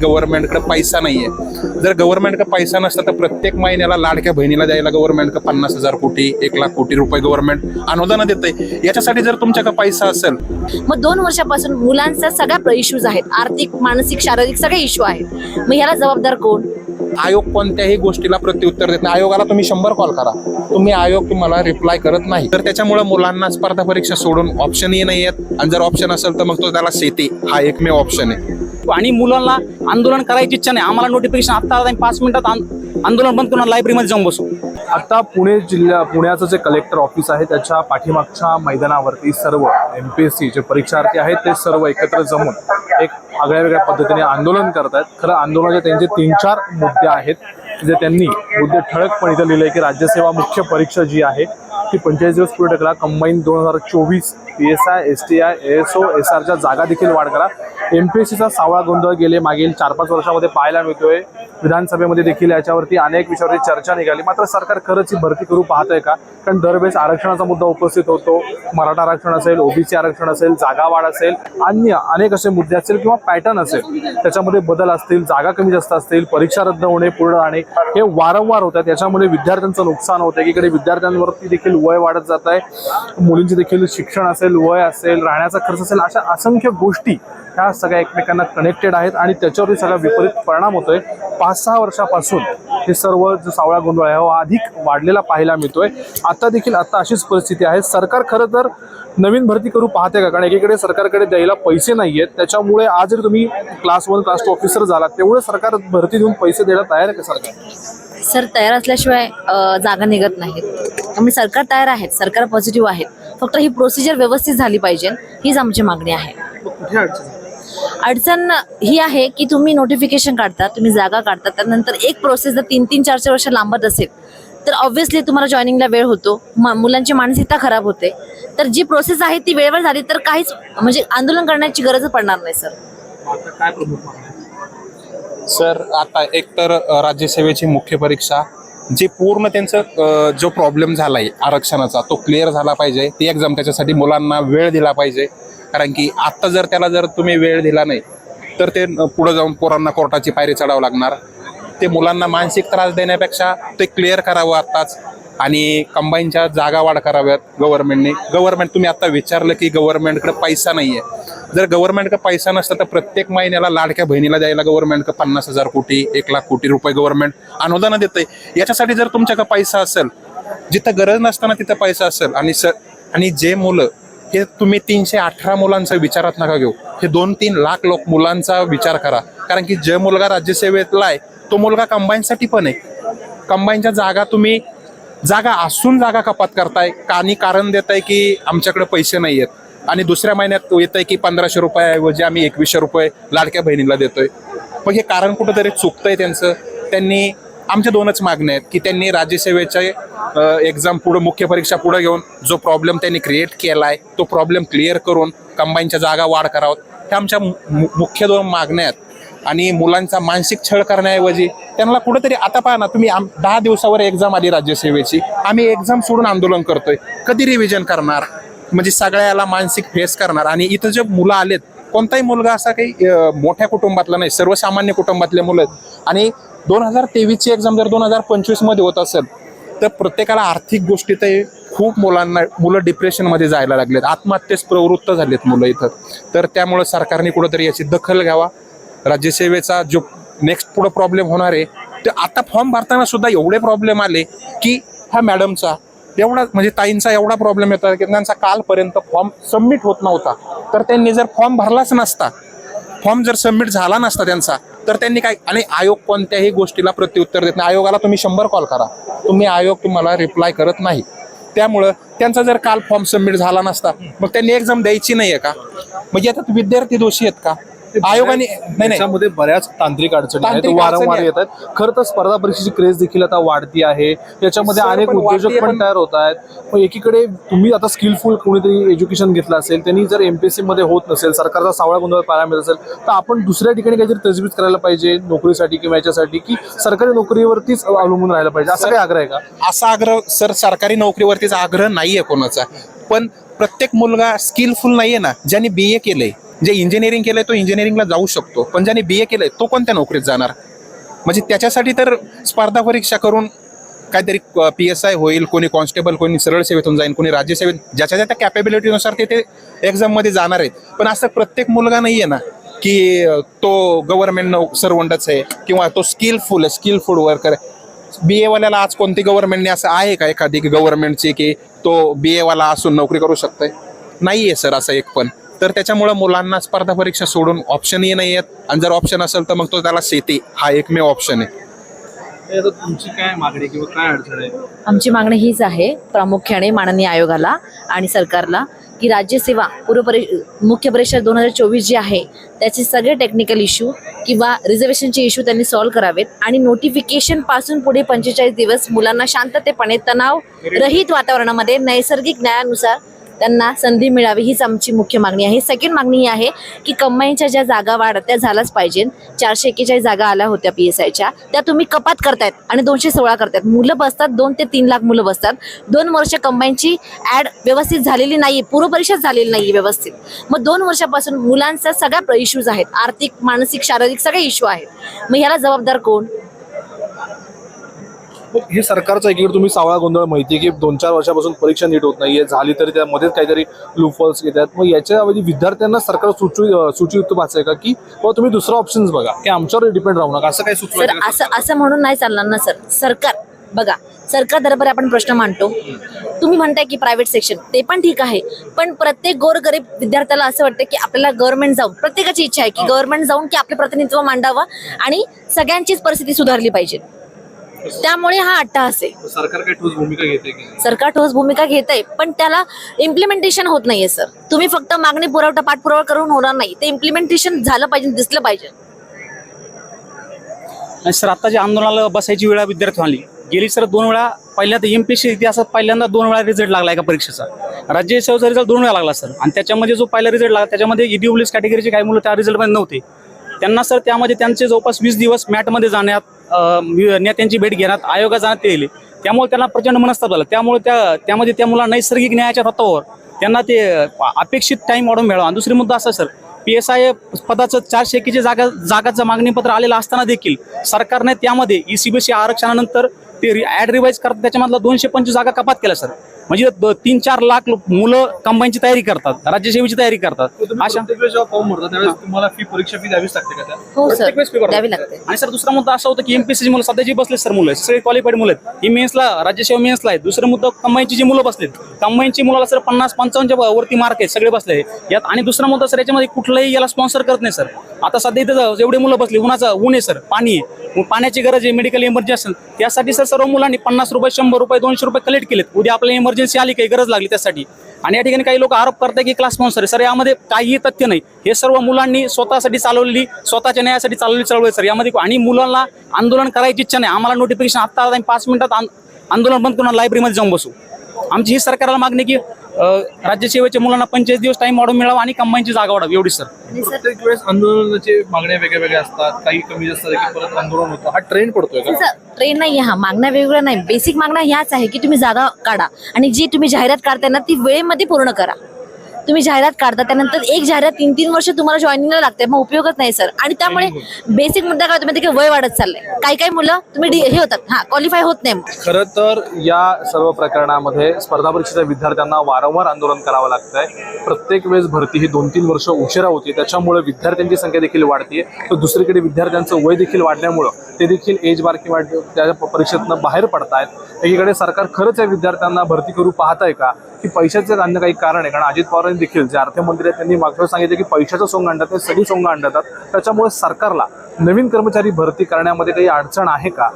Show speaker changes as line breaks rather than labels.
गव्हर्नमेंटकडे पैसा नाहीये. जर गव्हर्नमेंटकडे पैसा नसता तर प्रत्येक महिन्याला लाडक्या बहिणीला द्यायला गव्हर्नमेंटकडे पन्नास हजार कोटी एक लाख कोटी रुपये गव्हर्नमेंट अनुदान देते याच्यासाठी जर तुमच्याकडे पैसा असेल
मग दोन वर्षापासून मुलांचा सगळ्या इश्यूज आहेत. आर्थिक मानसिक शारीरिक सगळे इश्यू आहेत. मग ह्याला जबाबदार कोण?
आयोग कोणत्याही गोष्टीला प्रत्युत्तर देत नाही. आयोगाला तुम्ही शंभर कॉल करा. तुम्ही आयोग तुम्हाला रिप्लाय करत नाही. तर त्याच्यामुळे मुलांना स्पर्धा परीक्षा सोडून ऑप्शनही नाही आहेत आणि जर ऑप्शन असेल तर मग तो त्याला शेती हा एकमेव ऑप्शन आहे.
आणि मुलांना आंदोलन करायची इच्छा नाही. आम्हाला नोटिफिकेशन आता आणि पाच मिनिटात आंदोलन बंद करून लायब्ररीमध्ये जाऊन बसू.
आता पुणे जिल्हा पुण्याचं जे कलेक्टर ऑफिस आहे त्याच्या पाठीमागच्या मैदानावरती सर्व एम पी एस सी जे परीक्षार्थी आहेत ते सर्व एकत्र जमून एक आगळ्या वेगळ्या पद्धतीने आंदोलन करत आहेत. खरं आंदोलनाचे त्यांचे तीन चार मुद्दे आहेत जे त्यांनी मुद्दे ठळकपणे इथं लिहिले की राज्यसेवा मुख्य परीक्षा जी आहे ती पंचेचाळीस दिवस पुढे ढकला. कंबाईन दोन हजार चोवीस P S I S T I S O S आरच्या जागा देखील वाढ करा. एम पी एस सीचा सावळा गोंधळ गेले मागील चार पाच वर्षामध्ये पाहायला मिळतोय. विधानसभेमध्ये देखील याच्यावरती अनेक विषयावरती चर्चा निघाली. मात्र सरकार खरंच ही भरती करू पाहत आहे का? कारण दरवेळेस आरक्षणाचा मुद्दा उपस्थित होतो. मराठा आरक्षण असेल ओबीसी आरक्षण असेल जागा वाढ असेल अन्य अनेक असे मुद्दे असतील किंवा पॅटर्न असेल त्याच्यामध्ये बदल असतील जागा कमी जास्त असतील परीक्षा रद्द होणे पूर्ण राहणे हे वारंवार होतात. त्याच्यामुळे याच्यामुळे विद्यार्थ्यांचं नुकसान होतं. एकीकडे विद्यार्थ्यांवरती देखील वय वाढत जात आहे. मुलींचे देखील शिक्षण असेल वय असेल राहण्याचा खर्च असेल अशा असंख्य गोष्टी ह्या सगळ्या एकमेकांना कनेक्टेड आहेत आणि त्याच्यावरती सगळा विपरीत परिणाम होतोय. पाच सहा वर्षापासून हे सर्व जो सावळा गोंधळ आहे हा अधिक वाढलेला पाहायला मिळतोय. आता देखील आता अशीच परिस्थिती आहे. सरकार खरं तर नवीन भरती करू पाहते का? कारण एकीकडे सरकारकडे द्यायला पैसे नाही आहेत त्याच्यामुळे आज जर तुम्ही class one class two officer झाला तेवढं सरकार भरती देऊन पैसे द्यायला तयार आहे का सरकार?
सर तयार असल्याशिवाय जागा निघत नाहीत. त्यामुळे सरकार तयार आहेत सरकार पॉझिटिव्ह आहेत. फक्त ही प्रोसिजर व्यवस्थित झाली पाहिजे हीच आमची मागणी आहे.
कुठे अडचण?
अडचण ही आहे की तुम्ही नोटिफिकेशन काढता तुम्ही जागा काढता त्यानंतर एक प्रोसेस जर तीन तीन चार चार वर्ष लांबत असेल तर ऑब्व्हियसली तुम्हाला जॉईनिंगला वेळ होतो. मुलांची मानसिकता खराब होते. तर जी प्रोसेस आहे ती वेळेवर झाली तर काहीच म्हणजे आंदोलन करण्याची गरज पडणार नाही सर
आता काय प्रमुख मागण्या आहेत?
सर आता एकतर राज्यसेवेची मुख्य परीक्षा जे पूर्ण त्यांचं जो प्रॉब्लेम झाला आहे आरक्षणाचा तो क्लिअर झाला पाहिजे. ती एक्झाम त्याच्यासाठी मुलांना वेळ दिला पाहिजे. कारण की आत्ता जर त्याला जर तुम्ही वेळ दिला नाही तर ते पुढं जाऊन पोरांना कोर्टाची पायरी चढावं लागणार. ते मुलांना मानसिक त्रास देण्यापेक्षा ते क्लिअर करावं आत्ताच आणि कंबाईनच्या जागा वाढ कराव्यात गव्हर्नमेंटने गव्हर्नमेंट तुम्ही आत्ता विचारलं की गव्हर्नमेंटकडे पैसा नाही आहे जर गव्हर्नमेंटकडे पैसा नसता तर प्रत्येक महिन्याला लाडक्या बहिणीला द्यायला गव्हर्नमेंटकडे पन्नास हजार कोटी एक लाख कोटी रुपये गव्हर्नमेंट अनुदान देते याच्यासाठी जर तुमच्याकडे पैसा असेल जिथं गरज नसताना तिथं पैसा असेल आणि स आणि जे मुलं हे तुम्ही तीनशे अठरा मुलांचा विचारात नका घेऊ. हे दोन तीन लाख लोक मुलांचा विचार करा. कारण की जे मुलगा राज्यसेवेतला आहे तो मुलगा कंबाईनसाठी पण आहे. कंबाईनच्या जागा तुम्ही जागा असून जागा कपात करताय. का आणि कारण देताय की आमच्याकडे पैसे नाही आहेत आणि दुसऱ्या महिन्यात येत आहे की पंधराशे रुपयाऐवजी आम्ही एकवीसशे रुपये लाडक्या बहिणीला देतोय. मग हे कारण कुठंतरी चुकतंय त्यांचं? त्यांनी आमच्या दोनच मागण्या आहेत की त्यांनी राज्यसेवेचे एक्झाम पुढं मुख्य परीक्षा पुढं घेऊन जो प्रॉब्लेम त्यांनी क्रिएट केला आहे तो प्रॉब्लेम क्लिअर करून कंबाईनच्या जागा वाढ करावं. ह्या आमच्या मु- मुख्य दोन मागण्या आहेत. आणि मुलांचा मानसिक छळ करण्याऐवजी त्यांना कुठंतरी आता पहा ना तुम्ही आम- दहा दिवसावर एक्झाम आली राज्यसेवेची आम्ही एक्झाम सोडून आंदोलन करतोय. कधी रिव्हिजन करणार? म्हणजे सगळ्याला मानसिक फेस करणार. आणि इथं जे मुलं आलेत कोणताही मुलगा असा काही मोठ्या कुटुंबातला नाही सर्वसामान्य कुटुंबातले मुलं आहेत. आणि दोन हजार तेवीसची एक्झाम जर दोन हजार पंचवीसमध्ये होत असेल तर प्रत्येकाला आर्थिक गोष्टी खूप मुलांना मुलं डिप्रेशनमध्ये जायला लागलेत. आत्महत्येस प्रवृत्त झालेत मुलं इथं. तर त्यामुळं सरकारने कुठंतरी याची दखल घ्यावा. राज्यसेवेचा जो नेक्स्ट पुढं प्रॉब्लेम होणार आहे ते आता फॉर्म भरताना सुद्धा एवढे प्रॉब्लेम आले की हा मॅडमचा एवढा म्हणजे ताईंचा एवढा प्रॉब्लेम येतो की त्यांचा कालपर्यंत फॉर्म सबमिट होत नव्हता. तर त्यांनी जर फॉर्म भरलाच नसता फॉर्म जर सबमिट झाला नसता त्यांचा तर त्यांनी काय आणि आयोग कोणत्याही गोष्टीला प्रत्युत्तर देत नाही. आयोगाला तुम्ही शंभर कॉल करा. तुम्ही आयोग तुम्हाला रिप्लाय करत नाही. त्यामुळं त्यांचा जर काल फॉर्म सबमिट झाला नसता मग त्यांनी एक्झाम द्यायची नाही आहे का? म्हणजे आता विद्यार्थी दोषी आहेत का? आयोगाने नाही नाही.
बऱ्याच तांत्रिक अडचणी आहेत.
तांत्रिक
वारंवार येत आहेत. खरं तर स्पर्धा परीक्षेची क्रेज देखील आता वाढती आहे. याच्यामध्ये
सर,
अनेक
पण
उद्योजक
वाढतीये
पण
पण-
तयार होत आहेत. पण एकीकडे तुम्ही आता स्किलफुल कोणीतरी एज्युकेशन घेतलं असेल त्यांनी जर एमपीएससी मध्ये होत नसेल सरकारचा सावळा गोंधळ पाहायला मिळत असेल तर आपण दुसऱ्या ठिकाणी काहीतरी तजवीज करायला पाहिजे नोकरीसाठी किंवा याच्यासाठी की सरकारी नोकरीवरतीच अवलंबून राहायला पाहिजे. असा काही आग्रह आहे का?
असा आग्रह सर सरकारी नोकरीवरतीचा आग्रह नाहीये कोणाचा. पण प्रत्येक मुलगा स्किलफुल नाहीये ना ज्यांनी बी ए केलंय. जे इंजिनिअरिंग केलंय तो इंजिनिअरिंगला जाऊ शकतो. पण ज्याने बी ए केलंय तो कोणत्या नोकरीत जाणार? म्हणजे त्याच्यासाठी तर स्पर्धा परीक्षा करून काहीतरी पी एस आय होईल कोणी कॉन्स्टेबल कोणी सरळ सेवेतून जाईल कोणी राज्यसेवेत ज्याच्या ज्याच्या कॅपेबिलिटीनुसार ते ते एक्झाममध्ये जाणार आहेत. पण असं प्रत्येक मुलगा नाही आहे ना की तो गव्हर्नमेंट सरवंडच आहे किंवा तो स्किलफुल आहे स्किलफुल वर्कर आहे. बी एवाल्याला आज कोणती गव्हर्नमेंटने असं आहे का एखादी गव्हर्नमेंटची की तो बी एवाला असून नोकरी करू शकतोय? नाही आहे सर असं एक पण. तर त्याच्यामुळं मुलांना स्पर्धा परीक्षा सोडून ऑप्शनही नाही आहेत. आणि जर ऑप्शन असेल तर मग तो त्याला शेती हा एकमेव ऑप्शन आहे.
हे आता तुमची काय मागणी किंवा काय अडचण आहे?
आमची मागणी हीच आहे प्रामुख्याने माननीय आयोगाला आणि सरकारला की राज्यसेवा पूर्व परि मुख्य परीक्षा दोन हजार चोवीस जी आहे त्याचे सगळे टेक्निकल इश्यू किंवा रिझर्वेशनचे इश्यू त्यांनी सॉल्व्ह करावेत आणि नोटिफिकेशनपासून पुढे पंचेचाळीस दिवस मुलांना शांततेपणे तणाव रहित वातावरणामध्ये नैसर्गिक न्यायानुसार त्यांना संधी मिळावी हीच आमची मुख्य मागणी आहे. सेकंड मागणी ही आहे की कंबाईनच्या ज्या जागा वाढत त्या झाल्याच पाहिजे. चारशे एक्केचाळीस जागा आल्या होत्या पी एस आयच्या त्या तुम्ही कपात करतायत आणि दोनशे सोळा करतायत. मुलं बसतात दोन ते तीन लाख मुलं बसतात. दोन वर्ष कंबाईनची ॲड व्यवस्थित झालेली नाही पूर्वपरीक्षाच झालेली नाही व्यवस्थित. मग दोन वर्षापासून मुलांचा सगळ्या इश्यूज आहेत. आर्थिक मानसिक शारीरिक सगळे इश्यू आहेत. मग ह्याला जबाबदार कोण?
हे सरकारचं एकीकडे तुम्ही सावळा गोंधळ माहिती आहे की दोन चार वर्षापासून परीक्षा नीट होत नाहीये झाली तरी त्यामध्येच काहीतरी लूफॉल्स येतात. मग याच्याऐवजी विद्यार्थ्यांना सरकार सुचवी सुचियुक्त आहे का की बाबा तुम्ही दुसरा ऑप्शन्स बघा की आमच्यावर डिपेंड राहू नका. असं काही
सर
सुचवायचं का?
असं असं म्हणून नाही चालणार ना सर. सरकार बघा सरकार दरबारी आपण प्रश्न मांडतो. तुम्ही म्हणताय की प्रायव्हेट सेक्शन ते पण ठीक आहे. पण प्रत्येक गोरगरीब विद्यार्थ्याला असं वाटतं की आपल्याला गव्हर्नमेंट जाऊन प्रत्येकाची इच्छा आहे की गव्हर्नमेंट जाऊन की आपले प्रतिनिधित्व मांडावं आणि सगळ्यांचीच परिस्थिती सुधारली पाहिजे. त्यामुळे हा अट्टाहास आहे
सरकार काही ठोस भूमिका घेते की
सरकार ठोस भूमिका घेत आहे पण त्याला इम्प्लिमेंटेशन होत नाहीये सर तुम्ही फक्त मागणी पुरवठा पाठपुरावा करून होणार नाही. ते इम्प्लिमेंटेशन झालं पाहिजे दिसलं पाहिजे.
आणि सर आता जे आंदोलनाला बसायची वेळा विद्यार्थी आली गेली सर दोन वेळा पहिल्यांदा एम पी सी इतिहासात पहिल्यांदा दोन वेळा रिझल्ट लागला एका परीक्षेचा. राज्यसेवेचा रिझल्ट दोन वेळा लागला सर आणि त्याच्यामध्ये जो पहिला रिझल्ट लागला त्याच्यामध्ये ईडब्ल्यूएस कॅटेगरीचे काही मुलं त्या रिझल्टमध्ये नव्हते. त्यांना सर त्यामध्ये त्यांचे जवळपास वीस दिवस मॅटमध्ये जाण्यात नेत्यांची भेट घेण्यात आयोगा जाण्यात ते त्यामुळे त्यांना प्रचंड मनस्ताप झाला. त्यामुळे त्या त्यामध्ये त्या मुला नैसर्गिक न्यायाच्या तत्वावर त्यांना ते अपेक्षित टाईम वाढून मिळावा. दुसरी मुद्दा असा सर पी एस आय पदाचं चारशे एकीचे जागा जागाचं मागणीपत्र आलेलं असताना देखील सरकारने त्यामध्ये ई सी बी सी आरक्षणानंतर ते ॲड रिवाईज करत त्याच्यामधला दोनशे पंचवीस जागा कपात केल्या सर. म्हणजे तीन चार लाख मुलं कंबाईनची तयारी करतात राज्यसेवेची तयारी करतात. अशा
प्रत्येक वेळेस जेव्हा फॉर्म भरता त्यावेळेस तुम्हाला फी परीक्षा फी द्यावीच लागते का त्या?
हो सर द्यावी
लागते. आणि सर दुसरा मुद्दा असा होता की एमपीएससी मुलं सध्या जी बसले सर मुलं आहेत, सगळे क्वालिफाईड मुलं आहेत. ही मेन्सला राज्यसेवा मेन्सला आहेत. दुसरा मुद्दा कंबाईनची जी मुलं बसलेत कंबाईनची मुलाला सर पन्नास पंचावन्नच्या वरती मार्क आहेत सगळे बसले. यात आणि दुसरा मुद्दा सर याच्यामध्ये कुठलंही याला स्पॉन्सर करत नाही सर. आता सध्या इथं जेवढे मुलं बसले उन्हाचं ऊन आहे सर. पाणी आहे. मग पाण्याची गरज आहे मेडिकल इमर्जन्सी असेल त्यासाठी सर सर्व मुलांनी पन्नास रुपये शंभर रुपये दोनशे रुपये कलेक्ट केलेत. उद्या आपल्याला इमर्जन्सी आली काही गरज लागली त्यासाठी. आणि या ठिकाणी काही लोक आरोप करतात की क्लास स्पॉन्सर सर यामध्ये काहीही तथ्य नाही. हे सर्व मुलांनी स्वतःसाठी चालवलेली स्वतःच्या न्यायासाठी चालवली चळवळ आहे सर यामध्ये आणि मुलांना आंदोलन करायची इच्छा नाही. आम्हाला नोटिफिकेशन आता आम्ही आणि पाच मिनिटात आंदोलन बंद करून लायब्ररीमध्ये जाऊन बसू. आमची ही सरकारला मागणी की राज्यसेवेच्या मुलांना पंचेचाळीस दिवस टाइम वाढून मिळावा आणि कंबाईनची जागा वाढावी एवढी सर
प्रत्येक वेळेस आंदोलनाचे मागण्या वेगळ्या वेगळ्या असतात काही कमी जास्त परत आंदोलन होतं. हा ट्रेंड पडतोय का?
ट्रेन नाही हा. मागण्या वेगवेगळ्या नाही. बेसिक मागण्या ह्याच आहे की तुम्ही जागा काढा आणि जी तुम्ही जाहिरात काढताय ना ती वेळेमध्ये पूर्ण करा. तुम्ही जाहिरात काढता त्यानंतर एक जाहिरात तीन तीन वर्ष तुम्हाला जॉईनिंगला लागते. मग उपयोगच नाही सर आणि त्यामुळे बेसिक मुद्दा काय तुम्ही वय वाढत चाललंय. काही काही मुलं तुम्ही हे होतात. हा क्वालिफाय होत नाही.
खरं तर या सर्व प्रकरणामध्ये स्पर्धा परीक्षेच्या विद्यार्थ्यांना वारंवार आंदोलन करावं लागतंय. प्रत्येक वेळेस भरती ही दोन तीन वर्ष उशिरा होती. त्याच्यामुळे विद्यार्थ्यांची संख्या देखील वाढते तर दुसरीकडे विद्यार्थ्यांचं वय देखील वाढल्यामुळं ते देखील एज बारकी त्या परीक्षेतनं बाहेर पडतायत. एकीकडे सरकार खरंच या विद्यार्थ्यांना भरती करू पाहत आहे का? की पैशाचं अन्य काही कारण आहे. कारण अजित पवारांनी देखील जे अर्थमंत्री आहेत त्यांनी मागच्या सांगितलं की पैशाचं सोंग आणतात ते सगळी सोंग आणतात. त्याच्यामुळे सरकारला नवीन कर्मचारी भरती करण्यामध्ये काही अडचण आहे का?